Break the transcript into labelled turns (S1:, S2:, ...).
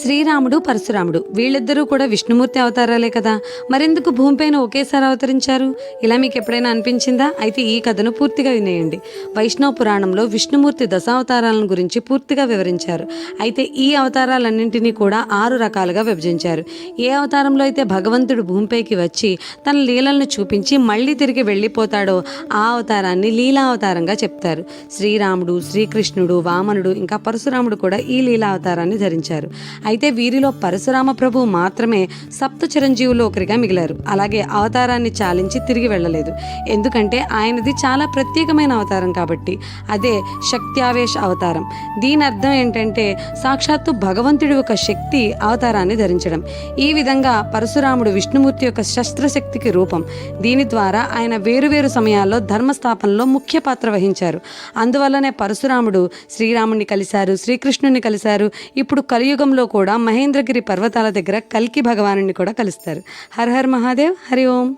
S1: శ్రీరాముడు పరశురాముడు. వీళ్ళిద్దరూ కూడా విష్ణుమూర్తి అవతారాలే కదా. మరెందుకు భూమిపైన ఒకేసారి అవతరించారు? ఇలా మీకు ఎప్పుడైనా అనిపించిందా? అయితే ఈ కథను పూర్తిగా వినేయండి. వైష్ణవ పురాణంలో విష్ణుమూర్తి దశావతారాలను గురించి పూర్తిగా వివరించారు. అయితే ఈ అవతారాలన్నింటినీ కూడా ఆరు రకాలుగా విభజించారు. ఏ అవతారంలో అయితే భగవంతుడు భూమిపైకి వచ్చి తన లీలలను చూపించి మళ్ళీ తిరిగి వెళ్ళిపోతాడో ఆ అవతారాన్ని లీలా అవతారంగా చెప్తారు. శ్రీరాముడు శ్రీకృష్ణుడు వామనుడు ఇంకా పరశురాముడు కూడా ఈ లీలా అవతారాన్ని ధరించారు. అయితే వీరిలో పరశురామ ప్రభు మాత్రమే సప్త చిరంజీవులు ఒకరిగా మిగిలారు. అలాగే అవతారాన్ని చాలించి తిరిగి వెళ్ళలేదు. ఎందుకంటే ఆయనది చాలా ప్రత్యేకమైన అవతారం కాబట్టి. అదే శక్త్యావేశ అవతారం. దీని అర్థం ఏంటంటే సాక్షాత్తు భగవంతుడి ఒక శక్తి అవతారాన్ని ధరించడం. ఈ విధంగా పరశురాముడు విష్ణుమూర్తి యొక్క శస్త్రశక్తికి రూపం. దీని ద్వారా ఆయన వేరువేరు సమయాల్లో ధర్మస్థాపనలో ముఖ్య పాత్ర వహించారు. అందువల్లనే పరశురాముడు శ్రీరాముడిని కలిశారు శ్రీకృష్ణుని కలిశారు. ఇప్పుడు కలియుగంలో కూడా మహేంద్రగిరి పర్వతాల దగ్గర కల్కి భగవాను కూడా కలుస్తారు. హర్ హర్ మహాదేవ్ హరి ఓం.